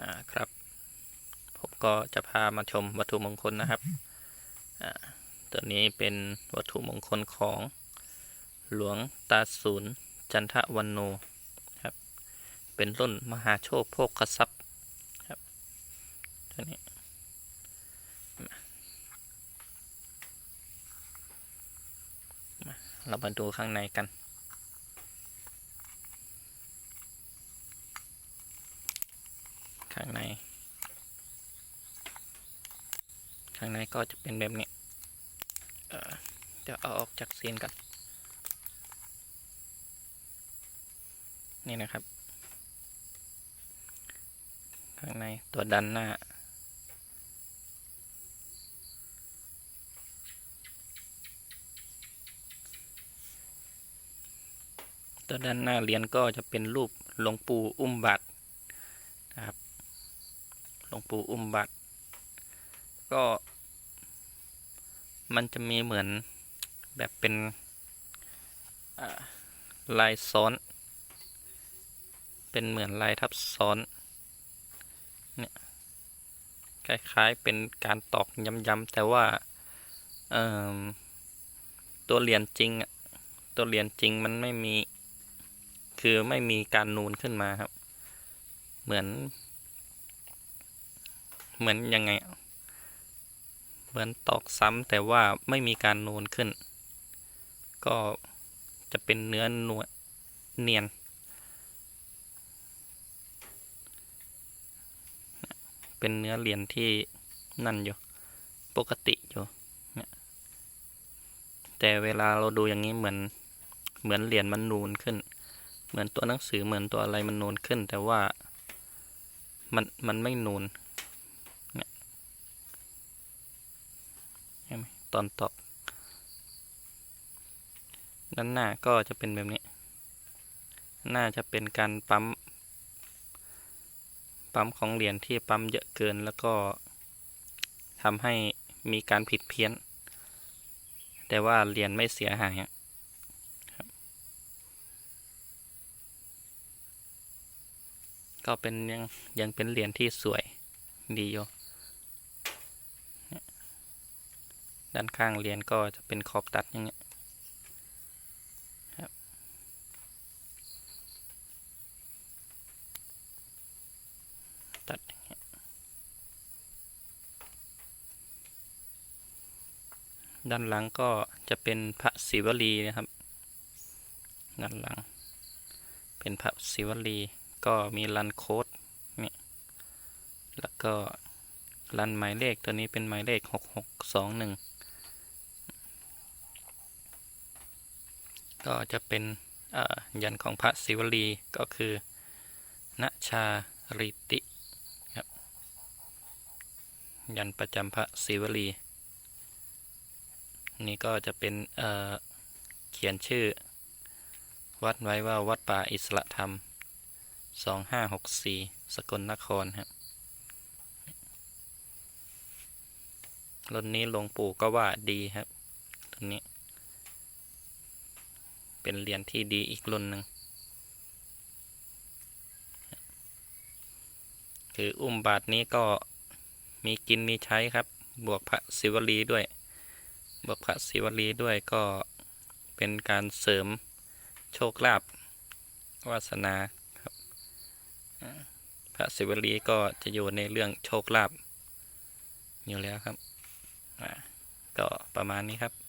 อ่าครับ ผมก็จะพามาชมวัตถุมงคลนะครับอ่าตัวนี้เป็นวัตถุมงคลของหลวงตาศูนย์จันทวันโนครับ เป็นรุ่นมหาโชคโภคทรัพย์ครับตัวนี้มามาเรามาดูข้างในกัน ข้างใน ข้างในก็จะเป็นแบบนี้เออเดี๋ยวเอาออกจากเซียนกันนี่นะครับ ข้างในตัวดันหน้าตัวด้านหน้าเหรียญก็จะเป็นรูปหลวงปู่อุ้มบาตร ลวงปู่อุ้มบาตร ก็ มันจะมีเหมือนแบบเป็นลายซ้อน เป็นเหมือนลายทับซ้อน เนี่ย คล้ายๆเป็นการตอกย้ำๆแต่ว่าตัวเหรียญจริงอะตัวเหรียญจริงมันไม่มี คือไม่มีการนูนขึ้นมาครับ เหมือน เหมือนยังไง เหมือนตอกซ้ำแต่ว่าไม่มีการนูนขึ้น ก็จะเป็นเนื้อนวลเนียน เป็นเนื้อเหรียญที่นั่นอยู่ ปกติอยู่แต่เวลาเราดูอย่างนี้เหมือนเหมือนเหรียญมันนูนขึ้น เหมือนตัวหนังสือเหมือนตัวอะไรมันนูนขึ้น แต่ว่ามันมันไม่นูนเนี่ยเห็นไหม ตอนตอก ด้านหน้าก็จะเป็นแบบนี้ น่าจะเป็นการปั๊ม ปั๊มของเหรียญที่ปั๊มเยอะเกินแล้วก็ทำให้มีการผิดเพี้ยน แต่ว่าเหรียญไม่เสียหายครับก็เป็นยังยังเป็นเหรียญที่สวยดีอยู่เนี่ย ด้านข้างเรียญก็จะเป็นขอบตัดอย่างเงี้ยครับตัดด้านหลังก็จะเป็นพระศิวลีนะครับ ด้านหลัง เป็นพระศิวลีก็มีรันโค้ดเนี่ยแล้วก็รันหมายเลขตัวนี้เป็นหมายเลขหกหกสองหนึ่ง ก็จะเป็นยันของพระศิวลีก็คือณชาริติครับยันประจำพระศิวลี นี่ก็จะเป็นเเขียนชื่อ วัดไว้ว่าวัดป่าอิสระธรรมสองห้าหกสี่สกลนครครับรุ่นนี้หลวงปู่ก็ว่าดีครับตัวนี้ เป็นเหรียญที่ดีอีกรุ่นหนึ่งคืออุ้มบาทนี้ก็มีกินมีใช้ครับ บวกพระศิวลีด้วย บวกพระศิวลีด้วยก็เป็นการเสริมโชคลาภวาสนาครับพระศิวลีก็จะอยู่ในเรื่องโชคลาภอยู่แล้วครับก็ประมาณนี้ครับ